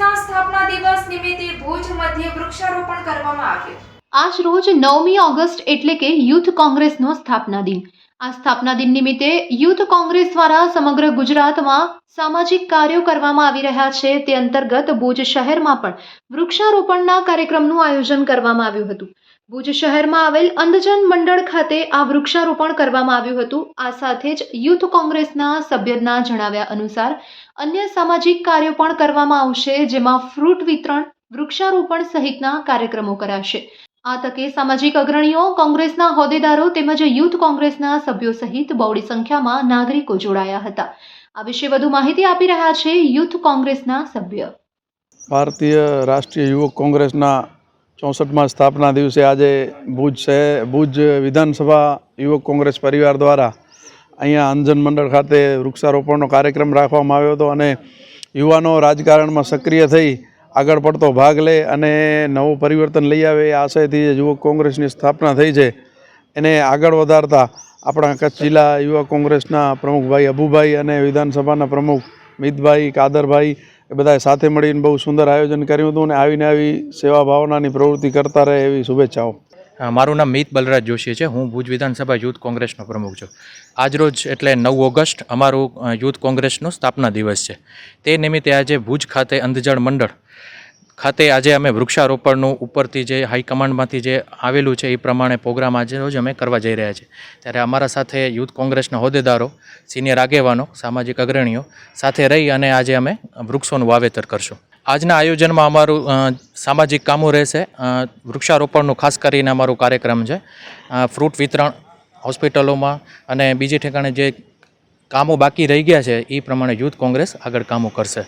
કોંગ્રેસના સ્થાપના દિવસ નિમિત્તે ભુજ મધ્ય વૃક્ષારોપણ કરવામાં આવ્યું. આજ રોજ નવમી ઓગસ્ટ એટલે કે યુથ કોંગ્રેસનો સ્થાપના દિન. આ સ્થાપના દિન નિમિત્તે યુથ કોંગ્રેસ દ્વારા સમગ્ર ગુજરાતમાં સામાજિક કાર્યો કરવામાં આવી રહ્યા છે. તે અંતર્ગત ભુજ શહેરમાં પણ વૃક્ષારોપણના કાર્યક્રમનું આયોજન કરવામાં આવ્યું હતું. ભુજ શહેરમાં આવેલ અંધજન મંડળ ખાતે આ વૃક્ષારોપણ કરવામાં આવ્યું હતું. આ સાથે જ યુથ કોંગ્રેસના સભ્યના જણાવ્યા અનુસાર અન્ય સામાજિક કાર્યો પણ કરવામાં આવશે, જેમાં ફ્રૂટ વિતરણ, વૃક્ષારોપણ સહિતના કાર્યક્રમો કરાશે. આ તકે સામાજિક અગ્રણીઓ, કોંગ્રેસના હોદ્દેદારો તેમજ યુથ કોંગ્રેસના સભ્યો સહિત બહોળી સંખ્યામાં નાગરિકો જોડાયા હતા. આ વિશે વધુ માહિતી આપી રહ્યા છે યુથ કોંગ્રેસના સભ્ય. ભારતીય રાષ્ટ્રીય યુવક કોંગ્રેસના ચોસઠમાં સ્થાપના દિવસે આજે ભુજ શહેર ભુજ વિધાનસભા યુવક કોંગ્રેસ પરિવાર દ્વારા અહીંયા અંજન મંડળ ખાતે વૃક્ષારોપણનો કાર્યક્રમ રાખવામાં આવ્યો હતો અને યુવાનો રાજકારણમાં સક્રિય થઈ આગળ પડતો ભાગ લે અને નવું પરિવર્તન લઈ આવે એ આશયથી જે યુવક કોંગ્રેસની સ્થાપના થઈ છે. એને આગળ વધારતા આપણા કચ્છ જિલ્લા યુવા કોંગ્રેસના પ્રમુખભાઈ અબુભાઈ અને વિધાનસભાના પ્રમુખ મિતભાઈ, કાદરભાઈ એ બધાએ સાથે મળીને બહુ સુંદર આયોજન કર્યું હતું અને આવીને આવી સેવા ભાવનાની પ્રવૃત્તિ કરતા રહે એવી શુભેચ્છાઓ. મારું નામ મિત બલરાજ જોશી છે. હું ભુજ વિધાનસભા યુથ કોંગ્રેસનો પ્રમુખ છું. આજરોજ એટલે નવ ઓગસ્ટ અમારું યુથ કોંગ્રેસનો સ્થાપના દિવસ છે. તે નિમિત્તે આજે ભુજ ખાતે અંધજળ મંડળ ખાતે આજે અમે વૃક્ષારોપણનું ઉપરથી જે હાઈકમાન્ડમાંથી જે આવેલું છે એ પ્રમાણે પ્રોગ્રામ આજે રોજ અમે કરવા જઈ રહ્યા છીએ ત્યારે અમારા સાથે યુથ કોંગ્રેસના હોદ્દેદારો, સિનિયર આગેવાનો, સામાજિક અગ્રણીઓ સાથે રહી અને આજે અમે વૃક્ષોનું વાવેતર કરશું. આજના આયોજનમાં અમારું સામાજિક કામો રહેશે. વૃક્ષારોપણનું ખાસ કરીને અમારો કાર્યક્રમ છે. ફ્રૂટ વિતરણ હોસ્પિટલોમાં અને બીજી ઠેકાણે જે કામો બાકી રહી ગયા છે એ પ્રમાણે યુથ કોંગ્રેસ આગળ કામો કરશે.